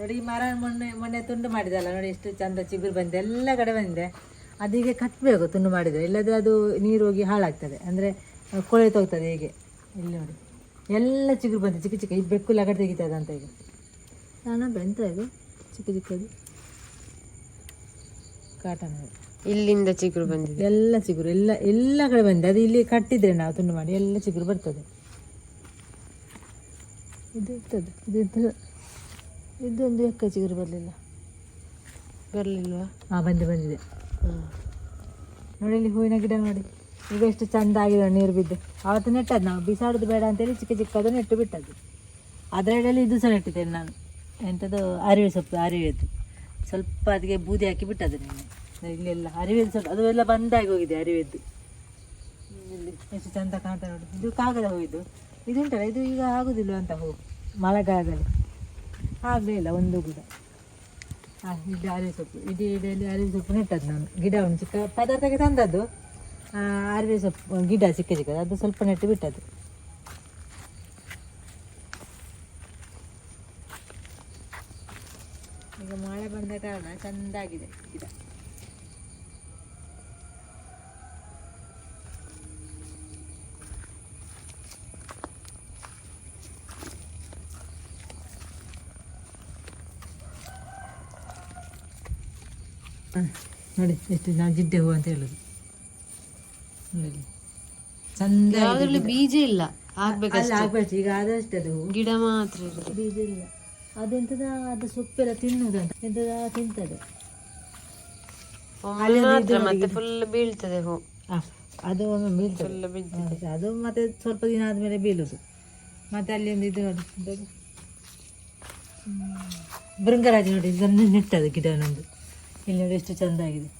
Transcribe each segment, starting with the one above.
ನೋಡಿ ಈ ಮರ ಮೊನ್ನೆ ಮೊನ್ನೆ ತುಂಡು ಮಾಡಿದಲ್ಲ ನೋಡಿ ಎಷ್ಟು ಚಂದ ಚಿಗುರು ಬಂದಿದೆ. ಎಲ್ಲ ಕಡೆ ಬಂದಿದೆ. ಅದೀಗ ಕಟ್ಟಬೇಕು ತುಂಡು ಮಾಡಿದರೆ. ಇಲ್ಲದ್ರೆ ಅದು ನೀರು ಹೋಗಿ ಹಾಳಾಗ್ತದೆ. ಅಂದರೆ ಕೊಳೆತೋಗ್ತದೆ ಹೀಗೆ. ಇಲ್ಲಿ ನೋಡಿ. ಎಲ್ಲ ಚಿಗುರು ಬಂದಿದೆ. ಚಿಕ್ಕ ಚಿಕ್ಕ ಈ ಬೆಕ್ಕು ಲಗಡೆ ತೆಗಿತದೆ ಅಂತ ಈಗ. ನಾನು ಬೆಂತ ಇದು. ಚಿಕ್ಕ ಚಿಕ್ಕದು. ಕಾಟನ್ ಇಲ್ಲಿಂದ ಚಿಗುರು ಬಂದಿದೆ. ಎಲ್ಲ ಚಿಗುರು ಎಲ್ಲ ಎಲ್ಲ ಕಡೆ ಬಂದಿದೆ. ಅದು ಇಲ್ಲಿ ಕಟ್ಟಿದ್ರೆ ನಾವು ತುಂಡು ಮಾಡಿ ಎಲ್ಲ ಚಿಗುರು ಬರ್ತದೆ. ಇದು ಇರ್ತದೆ. ಇದು ಇರ್ತದೆ. ಇದೊಂದು ಎಕ್ಕ ಚಿಗುರು ಬರಲಿಲ್ಲ. ಬರಲಿಲ್ವಾ? ಹಾಂ ಬಂದು ಬಂದಿದೆ. ನೋಡಿ ಇಲ್ಲಿ ಹೂವಿನ ಗಿಡ ನೋಡಿ. ಈಗ ಎಷ್ಟು ಚಂದ ಆಗಿದೆ ನೀರು ಬಿದ್ದು. ಅವತ್ತು ನೆಟ್ಟದ್ದು ನಾವು ಬಿಸಾಡೋದು ಬೇಡ ಅಂತೇಳಿ ಚಿಕ್ಕ ಚಿಕ್ಕದು ನೆಟ್ಟು ಬಿಟ್ಟದ್ದು. ಅದರಲ್ಲಿ ಇದು ಸಹ ನೆಟ್ಟಿದ್ದೇನೆ ನಾನು. ಎಂಥದ್ದು ಅರಿವೆ ಸೊಪ್ಪು ಅರಿವೆದು. ಸ್ವಲ್ಪ ಅದಕ್ಕೆ ಬೂದಿ ಹಾಕಿ ಬಿಟ್ಟದ್ದು ನೀನು. ಇಲ್ಲೆಲ್ಲ ಅರಿವೆದು ಸ್ವಲ್ಪ ಅದು ಎಲ್ಲ ಬಂದಾಗಿ ಹೋಗಿದೆ ಅರಿವೆದ್ದು ಇಲ್ಲಿ ಎಷ್ಟು ಚಂದ ಕಾಣ್ತಾ ನೋಡಿ. ಇದು ಕಾಗದ ಹೂವಿದ್ದು ಇದು ಇದು ಉಂಟಲ್ಲ ಇದು ಈಗ ಆಗೋದಿಲ್ಲ ಅಂತ ಹೂ? ಮಳೆಗಾಲದಲ್ಲಿ. ಆಗಲೇ ಇಲ್ಲ, ಒಂದು ಹಾಂ ಇದು ಅರಿವೆ ಸೊಪ್ಪು. ಇಡೀ ಇಡೀಲಿ ಅರಿವೆ ಸೊಪ್ಪು ನೆಟ್ಟದ್ದು ನಾನು. ಗಿಡ ಉಂಟು ಚಿಕ್ಕ ಪದಾರ್ಥಕ್ಕೆ ತಂದದ್ದು. ಅರಿವೆ ಸೊಪ್ಪು, ಗಿಡ ಚಿಕ್ಕ ಚಿಕ್ಕದು. ಅದು ಸ್ವಲ್ಪ ನೆಟ್ಟು ಬಿಟ್ಟದ್ದು. ಈಗ ಮಳೆ ಬಂದ ಕಾರಣ ಚೆಂದಾಗಿದೆ ಗಿಡ ಹ, ನೋಡಿ ಎಷ್ಟು ನಾವು ಜಿಡ್ಡೆ ಹೂ ಅಂತ ಹೇಳುದು. ನೋಡಿ. ಚಂದ ಯಾವ್ದ್ರಲ್ಲಿ ಬೀಜ ಇಲ್ಲ ಆಗ್ಬೇಕು ಅಲ್ಲ ಆಗ್ಬೇಕು ಈಗ ಆದಷ್ಟು ಅದು ಗಿಡ ಮಾತ್ರ ಇರುದು. ಬೀಜ ಇಲ್ಲ. ಅದೆಂತದ ಅದು ಸೊಪ್ಪೆಲ್ಲ ತಿನ್ನುದಂತ ಎಂತದ ತಿಂತದೆ. ಒಮ್ಮೆ ಮಾತ್ರ ಮತ್ತೆ ಫುಲ್ ಬೀಳ್ತದೆ ಹೂ. ಆ, ಅದು ಒಮ್ಮೆ ಬೀಳ್ತದೆ. ಫುಲ್ ಬಿದ್ದು ಹೌದು, ಅದು ಮತ್ತೆ ಸ್ವಲ್ಪ ದಿನ ಆದಮೇಲೆ ಬೀಳುದು. ಮತ್ತೆ ಅಲ್ಲಿ ಒಂದು ಇದು ನೋಡಿ ಬೃಂಗರಾಜ ಹ್ಮ್. ಭೃಂಗರಾಜ ನೋಡಿ ಇದನ್ನು ನೆಟ್ಟದು ಗಿಡವನ್ನೊಂದು ಇಲ್ಲಿ ನೋಡಿ ಎಷ್ಟು ಚಂದ ಆಗಿದೆ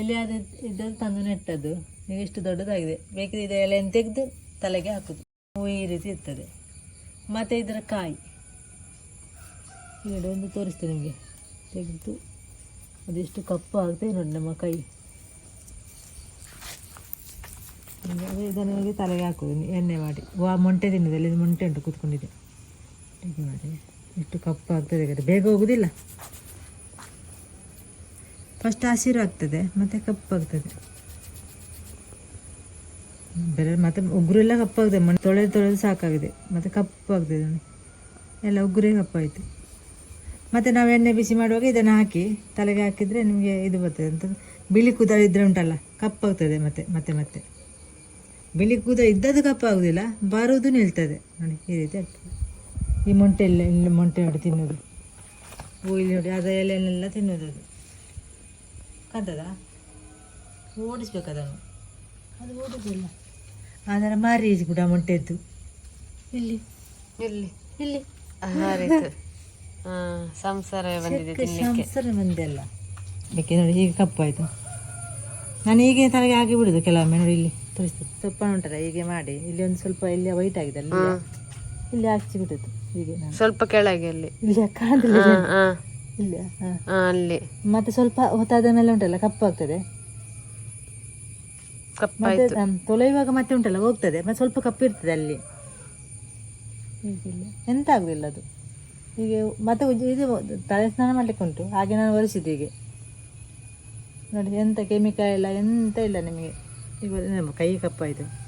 ಎಲೆ ಅದು ಇದ್ದಲ್ಲಿ ತಂದು ನೆಟ್ಟದ್ದು ಈಗ ಎಷ್ಟು ದೊಡ್ಡದಾಗಿದೆ. ಬೇಕಿದ್ರೆ ಇದು ಎಲೆಯನ್ನು ತೆಗೆದು ತಲೆಗೆ ಹಾಕುದು. ಹೂವು ಈ ರೀತಿ ಇರ್ತದೆ. ಮತ್ತು ಇದರ ಕಾಯಿ. ನೋಡಿ ಒಂದು ತೋರಿಸ್ತೇನೆ ನಿಮಗೆ. ತೆಗೆದು ಅದೆಷ್ಟು ಕಪ್ಪು ಆಗ್ತದೆ ನೋಡಿ ನಮ್ಮ ಕೈ. ಇದನ್ನು ಹೋಗಿ ತಲೆಗೆ ಹಾಕೋದು. ಎಣ್ಣೆ ಮಾಡಿ. ವಾ, ಮೊಂಟೆ ತಿನ್ನೋದಲ್ಲ ಇದು ಮೊಂಟೆ ಉಂಟು ಕೂತ್ಕೊಂಡಿದೆ ಮಾಡಿ. ಎಷ್ಟು ಕಪ್ಪು ಆಗ್ತದೆ ಬೇಗ ಹೋಗುದಿಲ್ಲ. ಫಸ್ಟ್ ಹಸಿರು ಆಗ್ತದೆ, ಮತ್ತೆ ಕಪ್ಪಾಗ್ತದೆ. ಬೇರೆ ಮತ್ತೆ ಎಲ್ಲ ಕಪ್ಪಾಗ್ತದೆ, ಮಣ್ಣು ತೊಳೆದು ತೊಳೆದು ಸಾಕಾಗಿದೆ, ಮತ್ತೆ ಕಪ್ಪಾಗ್ತದೆ. ಎಲ್ಲ ಉಗುರೇ ಕಪ್ಪಾಯಿತು. ಮತ್ತೆ ನಾವು ಎಣ್ಣೆ ಬಿಸಿ ಮಾಡುವಾಗ ಇದನ್ನು ಹಾಕಿ, ತಲೆಗೆ ಹಾಕಿದರೆ ನಿಮಗೆ ಇದು ಬರ್ತದೆ ಅಂತ ಬಿಳಿ ಕೂದಲು ಇದ್ದರೆ ಉಂಟಲ್ಲ, ಕಪ್ಪಾಗ್ತದೆ ಮತ್ತೆ ಮತ್ತೆ ಮತ್ತೆ. ಬಿಳಿ ಕೂದ ಇದ್ದದ್ದು ಕಪ್ಪಾಗುದಿಲ್ಲ ಬರುವುದು ನಿಲ್ತದೆ. ನೋಡಿ, ಈ ರೀತಿ ಆಗ್ತದೆ. ಈ ಮೊಂಟೆ ಎಲ್ಲ ಇಲ್ಲಿ ಮೊಂಟೆ ನೋಡಿ ತಿನ್ನೋದು. ಹೂ ಇಲ್ಲಿ ನೋಡಿ ಅದ ಎಲೆಯನ್ನೆಲ್ಲ ತಿನ್ನೋದು ಅದು. ಕಾಂತದ? ಓಡಿಸ್ಬೇಕು ಅದನ್ನು ಅದು ಓಡುದಿಲ್ಲ. ಅದರ ಮಾರಿ ಕೂಡ ಮೊಂಟೆದ್ದು ಇಲ್ಲಿ. ಇಲ್ಲಿ. ಇಲ್ಲಿ. ಸಂಸಾರ ಬಂದಿದೆ ಸಂಸಾರ ಬಂದೆಲ್ಲ. ಬೇಕೆ ನೋಡಿ ಹೀಗೆ ಕಪ್ಪಾಯ್ತು ನಾನು ಹೀಗೆ ತಲೆಗೆ ಹಾಕಿ ಬಿಡುದು ಕೆಲವೊಮ್ಮೆ. ನೋಡಿ ಇಲ್ಲಿ ತೋರಿಸ್ತೇನೆ. ಸ್ವಲ್ಪ ಉಂಟಲ್ಲ ಹೀಗೆ ಮಾಡಿ. ಇಲ್ಲಿ ಒಂದು ಸ್ವಲ್ಪ ಇಲ್ಲಿ ವೈಟ್ ಆಗಿದೆ ಅಲ್ಲಿ. ಇಲ್ಲಿ ಹಾಕಿ ಬಿಡುದು. ಹೀಗೆ ಸ್ವಲ್ಪ ಕೆಳಗೆ ಅಲ್ಲಿ. ಇಲ್ಲಿ ಇಲ್ಲ? ಅಲ್ಲಿ. ಮತ್ತೆ ಸ್ವಲ್ಪ ಹೊತ್ತಾದ ಮೇಲೆ ಉಂಟಲ್ಲ ಕಪ್ಪಾಗ್ತದೆ ಮತ್ತೆ ತೊಳೆಯುವಾಗ ಮತ್ತೆ ಉಂಟಲ್ಲ ಹೋಗ್ತದೆ. ಮತ್ತೆ ಸ್ವಲ್ಪ ಕಪ್ಪು ಇರ್ತದೆ ಅಲ್ಲಿ. ಹೀಗಿಲ್ಲ. ಎಂತ ಆಗುದಿಲ್ಲ ಅದು. ಹೀಗೆ ಮತ್ತೆ ಇದು ತಲೆ ಸ್ನಾನ ಮಾಡ್ಲಿಕ್ಕೆ ಉಂಟು. ಹಾಗೆ ನಾನು ಒರೆಸಿದ್ದು ಹೀಗೆ. ನೋಡಿ ಎಂತ ಕೆಮಿಕಲ್ ಇಲ್ಲ ಎಂತ ಇಲ್ಲ ನಿಮಗೆ. ಈಗ ಕೈ ಕಪ್ಪಾಯಿತು.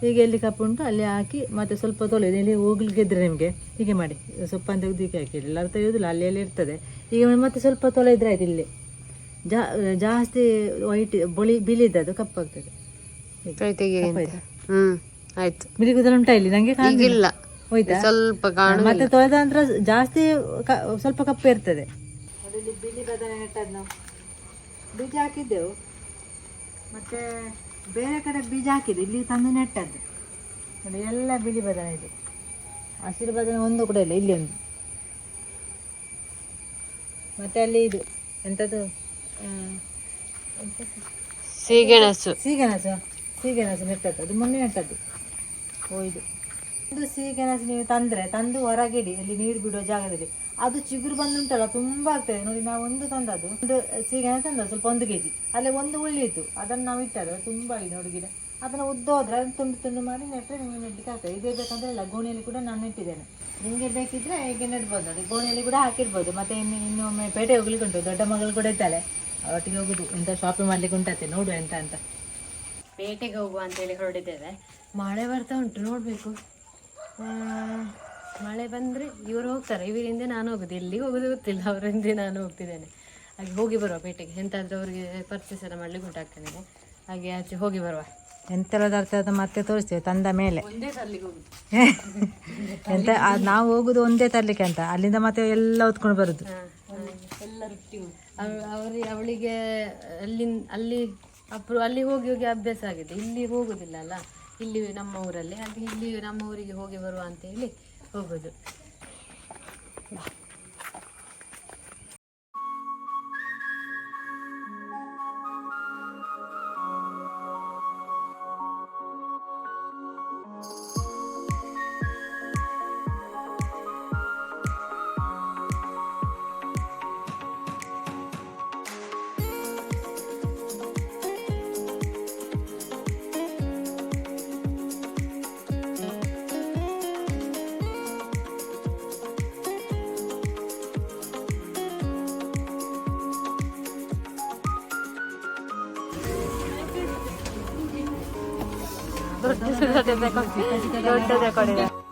ಹೀಗೆ ಎಲ್ಲಿ ಕಪ್ಪು ಉಂಟು ಅಲ್ಲಿ ಹಾಕಿ ಮತ್ತೆ ಸ್ವಲ್ಪ ತೊಳೆದು ಎಲ್ಲಿ ಹೋಗ್ಲಿಕ್ಕೆ ಇದ್ರೆ ನಿಮಗೆ. ಹೀಗೆ ಮಾಡಿ. ಸೊಪ್ಪನ್ನು ತೆಗೆದು ಹೀಗೆ ಹಾಕಿ ಎಲ್ಲರೂ ತೆಗೆಯೋದಿಲ್ಲ ಅಲ್ಲಿ ಅಲ್ಲಿ ಇರ್ತದೆ. ಈಗ ಮತ್ತೆ ಸ್ವಲ್ಪ ತೊಳೆದ್ರೆ ಆಯ್ತು ಇಲ್ಲಿ. ಜಾ ಜಾಸ್ತಿ ವೈಟ್ ಬಳಿ ಬಿಳಿದದು ಕಪ್ಪಾಗ್ತದೆ ಹೀಗೆ. ಕೈ ತೆಗಿ ಕಪ್ಪಾಯ್ತಾ? ಹ್ಮ್ ಆಯ್ತು. ಬಿಳಿ ಉಂಟಾ ಇಲ್ಲಿ? ನಂಗೆ. ಹೋಯ್ತಾ? ಸ್ವಲ್ಪ ಮತ್ತೆ ತೊಳೆದ ನಂತರ ಜಾಸ್ತಿ ಸ್ವಲ್ಪ ಕಪ್ಪು ಇರ್ತದೆ. ಬಿಳಿ ಬದನೆ ನೆಟ್ಟದ್ದು ನಾವು. ಬೀಜ ಹಾಕಿದ್ದೆವು. ಮತ್ತೆ ಬೇರೆ ಕಡೆ ಬೀಜ ಹಾಕಿದೆ ಇಲ್ಲಿ ತಂದು ನೆಟ್ಟದ್ದು. ನೋಡಿ ಎಲ್ಲ ಬಿಳಿ ಬದನೆ ಇದೆ. ಹಸಿರು ಬದನೆ ಒಂದು ಕೂಡ ಇಲ್ಲ ಇಲ್ಲಿ ಒಂದು. ಮತ್ತೆ ಅಲ್ಲಿ ಇದು ಎಂಥದ್ದು? ಸೀಗೆಣಸು. ಸೀಗೆಣಸು ಸೀಗೆಣಸು ನೆಟ್ಟದ್ದು ಅದು ಮೊನ್ನೆ ನೆಟ್ಟದ್ದು. ಓ ಇದು. ಒಂದು ಸೀಗೆಣಸು ನೀವು ತಂದ್ರೆ ತಂದು ಹೊರಗಿಡಿ ಅಲ್ಲಿ ನೀರು ಬಿಡುವ ಜಾಗದಲ್ಲಿ. ಅದು ಚಿಗುರು ಬಂದುಂಟಲ್ಲ, ತುಂಬಾ ಆಗ್ತದೆ. ನೋಡಿ, ನಾವು ಒಂದು ತಂದದ್ದು, ಒಂದು ಸೀಗೆನ ತಂದ ಸ್ವಲ್ಪ ಒಂದು ಕೆಜಿ. ಅಲ್ಲೇ ಒಂದು ಉಳಿಯಿತು ಅದನ್ನು ನಾವು ಇಟ್ಟದ್ದು. ತುಂಬಾ ಇದೆ ನೋಡಿ ಗಿಡ. ಅದನ್ನು ಉದ್ದ ಹೋದ್ರೆ ಅದನ್ನ ತುಂಡು ತುಂಡು ಮಾಡಿ ನೆಟ್ಟರೆ ನಿಮಗೆ ನೆಡ್ಲಿಕ್ಕೆ ಆಗ್ತದೆ. ಇದೇ ಬೇಕಂದ್ರೆ ಇಲ್ಲ ಗೋಣಿಯಲ್ಲಿ ಕೂಡ ನಾನು ನೆಟ್ಟಿದ್ದೇನೆ. ನಿಮಗೆ ಬೇಕಿದ್ರೆ ಹೀಗೆ ನೆಡ್ಬೋದು? ಅದು ಗೋಣಿಯಲ್ಲಿ ಕೂಡ ಹಾಕಿರ್ಬೋದು. ಮತ್ತೆ ಇನ್ನು ಇನ್ನೊಮ್ಮೆ ಪೇಟೆ ಹೋಗ್ಲಿಕ್ಕೆ ಉಂಟು ದೊಡ್ಡ ಮಗಳು ಕೂಡ ಇದ್ದಾಳೆ. ಒಟ್ಟಿಗೆ ಹೋಗುದು. ಎಂತ ಶಾಪಿಂಗ್ ಮಾಡ್ಲಿಕ್ಕೆ ಉಂಟಂತೆ. ನೋಡು ಎಂತ ಅಂತ. ಪೇಟೆಗೆ ಹೋಗುವ ಅಂತೇಳಿ ಹೊರಡಿದ್ದೇವೆ ಮಳೆ ಬರ್ತಾ ಉಂಟು. ನೋಡಬೇಕು. ಮಳೆ ಬಂದರೆ ಇವರು ಹೋಗ್ತಾರೆ. ಇವರಿಂದ ನಾನು ಹೋಗೋದು. ಎಲ್ಲಿಗೆ ಹೋಗೋದು ಗೊತ್ತಿಲ್ಲ. ಅವರಿಂದ ನಾನು ಹೋಗ್ತಿದ್ದೇನೆ. ಹಾಗೆ ಹೋಗಿ ಬರುವ ಪೇಟೆಗೆ. ಎಂತಾದರೂ ಅವರಿಗೆ ಪರ್ಚೇಸ್ ಎಲ್ಲ ಮಾಡ್ಲಿಕ್ಕೆ ಉಂಟಾಗ್ತದೆ ಹಾಗೆ. ಆಚೆ ಹೋಗಿ ಬರುವ. ಎಂತೆಲ್ಲ ತರ್ತದ ಮತ್ತೆ ತೋರಿಸ್ತೇವೆ ತಂದ ಮೇಲೆ. ಒಂದೇ ಹೋಗುದು ಎಂತ ನಾವು ಹೋಗುದು ಒಂದೇ ತರ್ಲಿಕ್ಕೆ ಅಂತ. ಅಲ್ಲಿಂದ ಮತ್ತೆ ಎಲ್ಲ ಹೊತ್ಕೊಂಡು ಬರುದು. ಎಲ್ಲರೊಟ್ಟಿಗೆ ಅವರಿಗೆ ಅವಳಿಗೆ ಅಲ್ಲಿ ಅಲ್ಲಿ ಅಪ್ರು ಅಲ್ಲಿ ಹೋಗಿ ಹೋಗಿ ಅಭ್ಯಾಸ ಆಗಿದೆ. ಇಲ್ಲಿ ಹೋಗುದಿಲ್ಲ ಅಲ್ಲ. ಇಲ್ಲಿ ನಮ್ಮ ಊರಲ್ಲಿ. ಹಾಗೆ ಇಲ್ಲಿ ನಮ್ಮ ಊರಿಗೆ ಹೋಗಿ ಬರುವ ಅಂತ ಹೇಳಿ ಹೋಗೋದು どっちだってこれ。どっちだこれ。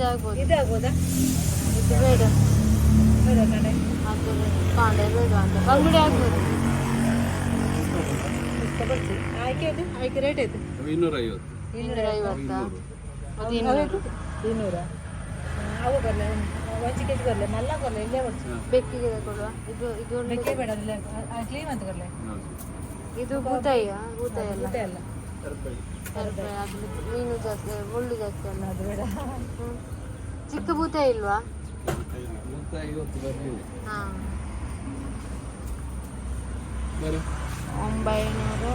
ಅದೇ ಆಗ್ಬೋದು ಇದು ಬೇಡ. ಬೇಡ ಕಡೆ ಅದು ಕಾಂಡೆ ಬೇಡ ಅಂತ. ಬಂಗುಡೆ ಆಗ್ಬೋದು. ಬರ್ತಿ ಆಯ್ಕೆ ಅದು? ಆಯ್ಕೆ ರೇಟ್ ಐವತ್ತಾ ಅದು ಇನ್ನೂರು. ಇನ್ನೂರ. ಅವು ಬರಲ್ಲ ಒಂದು ಕೆ ಬರಲ್ಲ ನಲ್ಲ ಬರಲ್ಲ ಇಲ್ಲೇ ಬರ್ತೀವಿ ಬೆಕ್ಕಿಗೆ ಕೊಡುವ. ಇದು ಇದು ಬೆಕ್ಕೆ ಬೇಡ ಅಲ್ಲೇ ಕ್ಲೀನ್ ಅಂತ ಬರಲ್ಲ ಇದು ಭೂತಾಯಿಯ ಭೂತಾಯಿ ಅಲ್ಲ ಅಲ್ಲ ಅದು ಮೀನು ಜಾಸ್ತಿ ಮುಳ್ಳು ಜಾಸ್ತಿ ಅಲ್ಲ ಅದು ಬೇಡ. ಚಿಕ್ಕ ಭೂತ ಇಲ್ವಾ? ಹಾ. ಒಂಬೈನೂರು.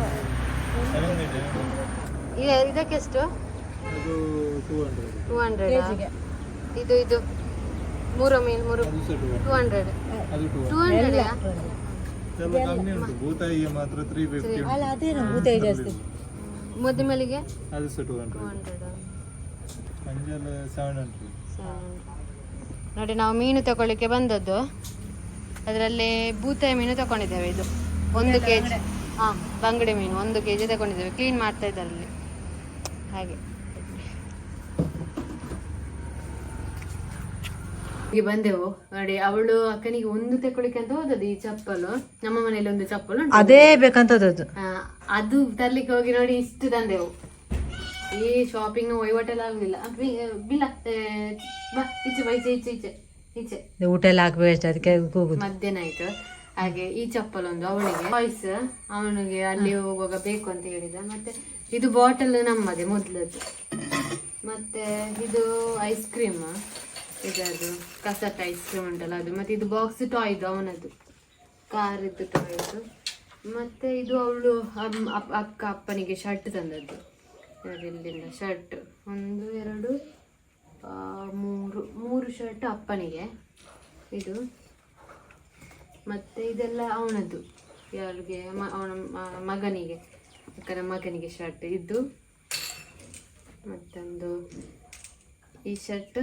ಇ- ಇದಕ್ಕೆಷ್ಟು? ಟೂ ಹಂಡ್ರೆಡ್ ಇದು ಇದು. ಮೂರು ಮೀನು ಮೂರು. ಟೂ ಹಂಡ್ರೆಡ್ ಟೂ ಹಂಡ್ರೆಡ್ ಭೂತಾಯಿಗೆ ಮಾತ್ರ ತ್ರೀ ಫಿಫ್ಟಿ ಅಲ್ಲ ಅದೇನು ಭೂತಾಯಿ ಜಾಸ್ತಿ. ಮದುಮಲಿಗೆ ಅದು ಸಹ ಟೂ ಹಂಡ್ರೆಡ್. ಹಂಡ್ರೆಡ್. ಮಂಜಲ್ ಸೆವೆನ್ ಹಂಡ್ರೆಡ್. ನೋಡಿ ನಾವು ಮೀನು ತಗೊಳ್ಳಿಕ್ಕೆ ಬಂದದ್ದು. ಅದರಲ್ಲಿ ಬೂತಾಯಿ ಮೀನು ತಗೊಂಡಿದ್ದೇವೆ ಇದು. ಒಂದು ಕೆ ಜಿ ಹಾಂ ಬಂಗಡೆ ಮೀನು. ಒಂದು ಕೆ ಜಿ ತಗೊಂಡಿದ್ದೇವೆ. ಕ್ಲೀನ್ ಮಾಡ್ತಾ ಇದ್ದಾರೆ ಅಲ್ಲಿ. ಹಾಗೆ. ಹೀಗೆ ಬಂದೆವು. ನೋಡಿ ಅವಳು ಅಕ್ಕನಿಗೆ ಒಂದು ತೆಕೊಳಿಕ್ಕೆ ಅಂತ ಹೋದದ್ದು ಈ ಚಪ್ಪಲು. ನಮ್ಮ ಮನೇಲಿ ಒಂದು ಚಪ್ಪಲು ಉಂಟು. ಅದೇ ಬೇಕಂತ ಆ, ಅದು ತರ್ಲಿಕ್ಕೆ ಹೋಗಿ ನೋಡಿ ಇಷ್ಟು ತಂದೆವು. ಈ ಶಾಪಿಂಗ್ ವಹಿವಾಟೆಲ್ಲ ಆಗುದಿಲ್ಲ. ಬಿಲ್ಲ ಬಾ ಈಚೆ ಬಾ ಈಚೆ ಈಚೆ ಈಚೆ ಈಚೆ. ಊಟ ಎಲ್ಲ ಹಾಕ್ಬೇಕು ಅದಕ್ಕೆ ಕೂಗುದು. ಮಧ್ಯಾಹ್ನ ಆಯ್ತು. ಹಾಗೆ ಈ ಚಪ್ಪಲ್ ಒಂದು ಅವಳಿಗೆ. ಬಾಯ್ಸ್ ಅವನಿಗೆ ಅಲ್ಲಿ ಹೋಗುವಾಗ ಬೇಕು ಅಂತ ಹೇಳಿದ. ಮತ್ತೆ ಇದು ಬಾಟಲ್ ನಮ್ಮದೇ ಮೊದ್ಲದ್ದು. ಮತ್ತೆ ಇದು ಐಸ್ ಕ್ರೀಮ್ ಇದದು ಕಸ ಟೈಸ್ ಕ್ರೀಮ್ ಉಂಟಲ್ಲ ಅದು. ಮತ್ತೆ ಇದು ಬಾಕ್ಸ್ ಟಾಯ್ದು ಅದು ಕಾರ್ ಇದ್ದು ಟಾಯ್ದು ಮತ್ತೆ ಇದು ಅವಳು ಅಕ್ಕ, ಅಪ್ಪನಿಗೆ ಶರ್ಟ್ ತಂದದ್ದು. ಇಲ್ಲಿಂದ ಶರ್ಟ್ ಒಂದು, ಎರಡು ಮೂರು ಮೂರು ಶರ್ಟ್ ಅಪ್ಪನಿಗೆ. ಇದು. ಮತ್ತೆ ಇದೆಲ್ಲ ಅವನದ್ದು. ಯಾರಿಗೆ? ಅವನ ಮಗನಿಗೆ. ಅಕ್ಕನ ಮಗನಿಗೆ ಶರ್ಟ್ ಇದ್ದು. ಮತ್ತೊಂದು ಈ ಶರ್ಟ್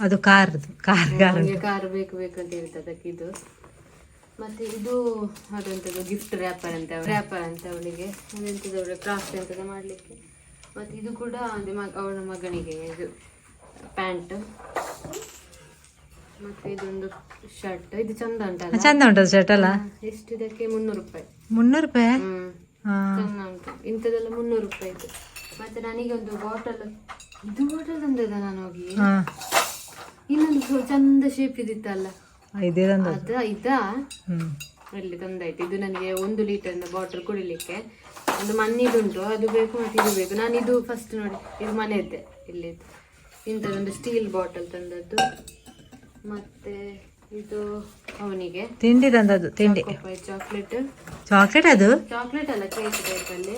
ಅದು ಕಾರ್ ಕಾರ್ ಕಾರ್ ಕಾರು ಬೇಕು ಬೇಕು ಅಂತ ಹೇಳ್ತದೆ ಅದಕ್ಕೆ ಇದು. ಮತ್ತೆ ಇದು ಅದಂತದ್ದು ಗಿಫ್ಟ್ ರ್ಯಾಪರ್ ಅಂತ ರ್ಯಾಪರ್ ಅಂತ ಅವಳಿಗೆ. ಅದೆಂತದ್ದು ಅವಳಿಗೆ ಕ್ರಾಫ್ಟ್ ಅಂತದ ಮಾಡಲಿಕ್ಕೆ. ಮತ್ತೆ ಇದು ಕೂಡ ಅದೇ ಮಗ ಅವಳ ಮಗನಿಗೆ ಇದು ಪ್ಯಾಂಟ್. ಮತ್ತೆ ಇದೊಂದು ಶರ್ಟ್ ಇದು ಚಂದ ಉಂಟಲ್ಲ? ಚಂದ ಉಂಟು ಶರ್ಟ್ ಅಲ್ಲ? ಎಷ್ಟು ಇದಕ್ಕೆ? ಮುನ್ನೂರು ರೂಪಾಯಿ. ಮುನ್ನೂರು ರೂಪಾಯಿ? ಹ್ಮ್. ಚಂದ ಉಂಟು. ಇಂಥದ್ದೆಲ್ಲ ಮುನ್ನೂರು ರೂಪಾಯಿ ಇದು. ಮತ್ತೆ ನನಗೆ ಒಂದು ಬಾಟಲ್ ಇದು ಬಾಟಲ್ ತಂದದ ನಾನು ಹೋಗಿ? ಇನ್ನೊಂದು ಚಂದ ಶೇಪ್ ಇದಿತ್ತಲ್ಲ. ಇದೇ ತಂದು ಅದ ಇದಾ? ಹ್ಮ್. ಇಲ್ಲಿ ತಂದಾಯ್ತು. ಇದು ನನಗೆ ಒಂದು ಲೀಟರ್ ಬಾಟಲ್ ಕುಡಿಲಿಕ್ಕೆ. ಒಂದು ಮಣ್ಣಿದುಂಟು. ಅದು ಬೇಕು ಮತ್ತೆ ಇದು ಬೇಕು. ನಾನು ಇದು ಫಸ್ಟ್ ನೋಡಿ. ಇದು ಮನೆಯದ್ದೆ ಇಲ್ಲಿ ಇಂಥದ್ದೊಂದು ಸ್ಟೀಲ್ ಬಾಟಲ್ ತಂದದ್ದು. ಮತ್ತೆ ಇದು ಅವನಿಗೆ. ತಿಂಡಿ ತಂದದ್ದು ತಿಂಡಿ. ಚಾಕ್ಲೇಟ್ ಚಾಕ್ಲೇಟ್ ಅದು? ಚಾಕ್ಲೇಟ್ ಅಲ್ಲ ಕೇಕ್ ಟೈಪಲ್ಲಿ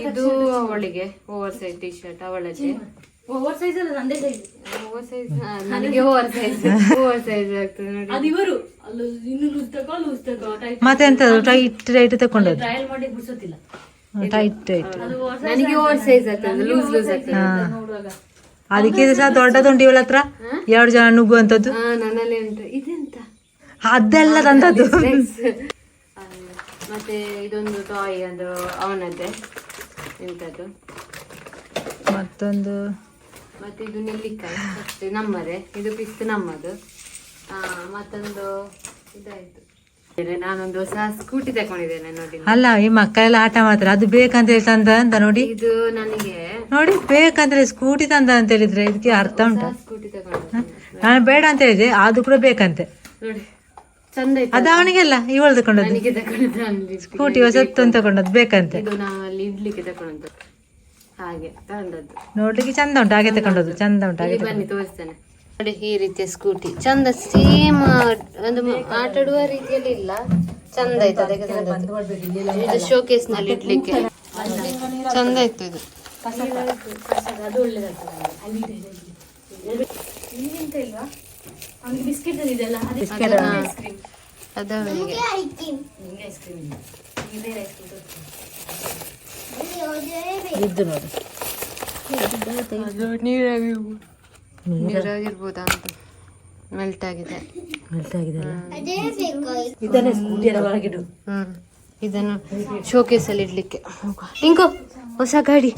ಇದು ಅವಳಿಗೆ ಓವರ್ ಸೈಡ್ ಟಿ ಶರ್ಟ್ ಅವಳದ್ದೆ ಓವರ್ ಸೈಜ್ ಅಲ್ಲ ನಂದೇ ಸೈಜ್ ಓವರ್ ಸೈಜ್ ನನಗೆ ಓವರ್ ಸೈಜ್ ಓವರ್ ಸೈಜ್ ಆಗ್ತದೆ ನೋಡಿ. ಅದು ಇವರು. ಅಲ್ಲಿ ಇನ್ನು ಲೂಸ್ ತಗೋ ಲೂಸ್ ತಗೋ ಟೈಟ್ ಮತ್ತೆಂತ ಟೈಟ್ ಟೈಟ್ ತಕೊಂಡದ್ದು? ಟ್ರಯಲ್ ಮಾಡಿ ಬಿಡ್ಸೋತಿಲ್ಲ ಟೈಟ್ ಟೈಟ್ ನನಗೆ ಓವರ್ ಸೈಜ್ ಆಗ್ತದೆ ಲೂಸ್ ಲೂಸ್ ಆಗ್ತದೆ. ನೋಡುವಾಗ. ಅದಕ್ಕೆ ಸಹ ದೊಡ್ಡದುಂಟು ಇವಳ ಹತ್ರ ಎರಡು ಜನ ನುಗ್ಗುವಂಥದ್ದು? ಹಾ ನನ್ನಲ್ಲಿ ಉಂಟು. ಇದೆಂತ? ಅದೆಲ್ಲ ತಂದದ್ದು. ಮತ್ತೆ ಇದೊಂದು ಟಾಯ್ ಅದು ಅವನದ್ದೇ. ಎಂತದ್ದು? ಮತ್ತೊಂದು. ಮತ್ತೆ ಇದು ನೆಲ್ಲಿಕಾಯಿ ಅಷ್ಟೇ ನಮ್ಮದೇ. ಇದು ಪಿಸ್ತು ನಮ್ಮದು. ಆ ಮತ್ತೊಂದು ಇದಾಯ್ತು. ನಾನೊಂದು ಹೊಸ ಸ್ಕೂಟಿ ತಕೊಂಡಿದ್ದೇನೆ ನೋಡಿ. ಅಲ್ಲ ಈ ಮಕ್ಕಳೆಲ್ಲ ಆಟ ಮಾಡ್ತಾರೆ. ಅದು ಬೇಕಂತ ಹೇಳಿ ತಂದ ಅಂತ ನೋಡಿ. ಇದು ನನಗೆ ನೋಡಿ ಬೇಕಂದ್ರೆ ಸ್ಕೂಟಿ ತಂದ ಅಂತ ಹೇಳಿದ್ರೆ ಇದಕ್ಕೆ ಅರ್ಥ ಉಂಟಾ? ಸ್ಕೂಟಿ ತಗೊಂಡು ನಾನು ಬೇಡ ಅಂತ ಹೇಳಿದೆ ಅದು ಕೂಡ ಬೇಕಂತೆ. ನೋಡಿ ಚಂದ ಅದು ಅವನಿಗೆಲ್ಲ ಇವಳು ತಗೊಂಡದ್ದು ತಗೊಂಡಿದ್ದು ಸ್ಕೂಟಿ ಹೊಸತ್ತು ಅಂತ ತಕೊಂಡದ್ದು ಬೇಕಂತೆ. ಇದು ನಾವು ಅಲ್ಲಿ ಇಡ್ಲಿಕ್ಕೆ ತಗೊಂಡದ್ದು. ಹಾಗೆ ತಗೊಂಡದ್ದು. ನೋಡ್ಲಿಕ್ಕೆ ಚಂದ ಉಂಟು ಹಾಗೆ ತಗೊಂಡದ್ದು ಚಂದ ಉಂಟು ಹಾಗೆ ಇಲ್ಲಿ ಬನ್ನಿ ತೋರಿಸ್ತೇನೆ. ನೋಡಿ ಈ ರೀತಿಯ ಸ್ಕೂಟಿ ಚಂದ ಸೇಮ್ ಒಂದು ಆಟಾಡುವ ರೀತಿಯಲ್ಲಿ ಇಲ್ಲ. ಚಂದ ಆಯ್ತು ಅದಕ್ಕೆ ತಂದದ್ದು. ಇದು ಶೋಕೇಸ್ನಲ್ಲಿ ಇಡ್ಲಿಕ್ಕೆ ಚಂದ ಇತ್ತು ಇದು. ಅದು ಒಳ್ಳೇದಾಗ್ತದೆ ಅವ್ನಿಗೆ ಬಿಸ್ಕೆಟ್ ಇದೆಲ್ಲ ಅದೇ ಐಸ್ ಕ್ರೀಮ್ ಅದು ಅವನಿಗೆ. ನಿಂಗೆ ಐಸ್ ಕ್ರೀಮ್ ಇಲ್ಲ. ನಿಂಗೆ ಬೇರೆ ಐಸ್ ಕ್ರೀಮ್ ಇದ್ದು ನೋಡಿ. ಅದು ನೀರಾಗಿ ನೀರಾಗಿರ್ಬೋದಾ ಅಂತ ಮೆಲ್ಟ್ ಆಗಿದೆ ಮೆಲ್ಟ್ ಆಗಿದೆಲ್ಲ ಇದನ್ನೇ ಸ್ಕೂಟಿಯನ್ನು ಹೊರಗಿಡು ಹ್ಮ್. ಇದನ್ನು ಶೋಕೇಸ್ ಅಲ್ಲಿ ಇಡ್ಲಿಕ್ಕೆ. ಇಂಕೋ ಹೊಸ ಗಾಡಿ.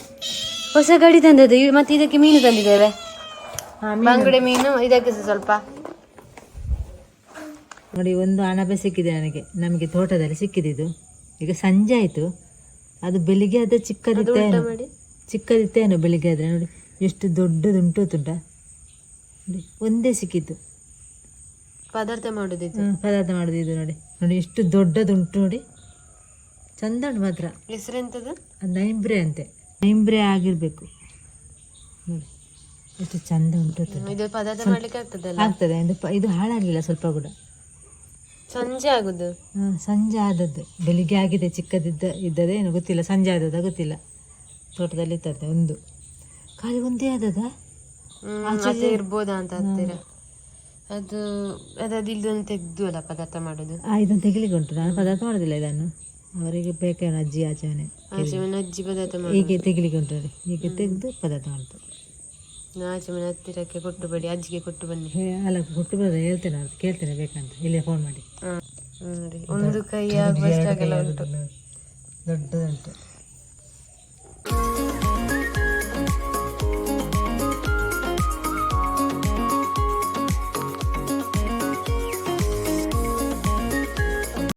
ಹೊಸ ಗಾಡಿ ತಂದದ್ದು. ಮತ್ತೆ ಇದಕ್ಕೆ ಮೀನು ತಂದಿದ್ದೇವೆ. ಬಂಗಡೆ ಮೀನು ಇದಕ್ಕೆ ಸಹ ಸ್ವಲ್ಪ. ನೋಡಿ ಒಂದು ಅಣಬೆ ಸಿಕ್ಕಿದೆ ನನಗೆ. ನಮಗೆ ತೋಟದಲ್ಲಿ ಸಿಕ್ಕಿದ್ದು. ಈಗ ಸಂಜೆ ಆಯಿತು. ಅದು ಬೆಳಿಗ್ಗೆ ಆದ್ರೆ ಚಿಕ್ಕದಿತ್ತೇನು ಚಿಕ್ಕದಿತ್ತೇನು ಬೆಳಿಗ್ಗೆ ಆದ್ರೆ? ನೋಡಿ ಎಷ್ಟು ದೊಡ್ಡದುಂಟು ತುಂಟ. ಒಂದೇ ಸಿಕ್ಕಿತ್ತು. ಪದಾರ್ಥ ಹ್ಮ್, ಪದಾರ್ಥ ಮಾಡುದಿದ್ದು ನೋಡಿ. ನೋಡಿ ಎಷ್ಟು ದೊಡ್ಡದುಂಟು ನೋಡಿ. ಚಂದ ಉಂಟು ಮಾತ್ರ. ಹೆಸರೆಂತದ್ದು ಅದು ನೈಂಬ್ರೆ ಅಂತೆ. ನೈಂಬ್ರೆ ಆಗಿರಬೇಕು. ನೋಡಿ ಎಷ್ಟು ಚಂದ ಉಂಟು. ಇದು ಪದಾರ್ಥ ಮಾಡ್ಲಿಕ್ಕೆ ಆಗ್ತದಲ್ಲ? ಆಗ್ತದೆ. ಇದು ಹಾಳಾಗಲಿಲ್ಲ ಸ್ವಲ್ಪ ಕೂಡ. ಸಂಜೆ ಆಗುದು. ಹ್ಮ್ ಸಂಜೆ ಆದದ್ದು. ಬೆಳಿಗ್ಗೆ ಆಗಿದೆ ಚಿಕ್ಕದಿದ್ದ ಇದ್ದದ ಏನು ಗೊತ್ತಿಲ್ಲ. ಸಂಜೆ ಆದದ ಗೊತ್ತಿಲ್ಲ. ತೋಟದಲ್ಲಿ ಇರ್ತದೆ ಒಂದು. ಖಾಲಿ ಒಂದೇ ಆದದ ಆಚೆ ಇರ್ಬೋದಾ ಅಂತ ಹತ್ತಿರ. ಅದು ಅದಾದ ಇಲ್ಲೊಂದು ತೆಗೆದು ಅಲ್ಲ ಪದಾರ್ಥ ಮಾಡುದು? ಆ ಇದನ್ನು ತೆಗಿಲಿಕ್ಕೆ ಉಂಟು ನಾನು ಪದಾರ್ಥ ಮಾಡೋದಿಲ್ಲ ಇದನ್ನು. ಅವರಿಗೆ ಬೇಕಾದ ಅಜ್ಜಿ ಆಚರಣೆ ಆಚೆ ಅಜ್ಜಿ ಪದಾರ್ಥ ಮಾಡಿ ಹೀಗೆ ತೆಗಿಲಿಕ್ಕೆ ಉಂಟು ನೋಡಿ ಹೀಗೆ ತೆಗೆದು ಪದಾರ್ಥ ಮಾಡ್ತಾರೆ ಆಚೆ ಮನೆ ಹತ್ತಿರಕ್ಕೆ ಕೊಟ್ಟು ಬಡಿ ಅಜ್ಜಿಗೆ ಕೊಟ್ಟು ಬನ್ನಿ. ಹೇ ಅಲ್ಲ ಕೊಟ್ಟು ಬರೋದು ಹೇಳ್ತೇನೆ ಅವ್ರು ಕೇಳ್ತೇನೆ ಬೇಕಂತ. ಇಲ್ಲೇ ಫೋನ್ ಮಾಡಿ. ನೋಡಿ ಒಂದು ಕೈ ಆಗುವಷ್ಟಾಗೆಲ್ಲ ಉಂಟು. ದೊಡ್ಡದುಂಟು.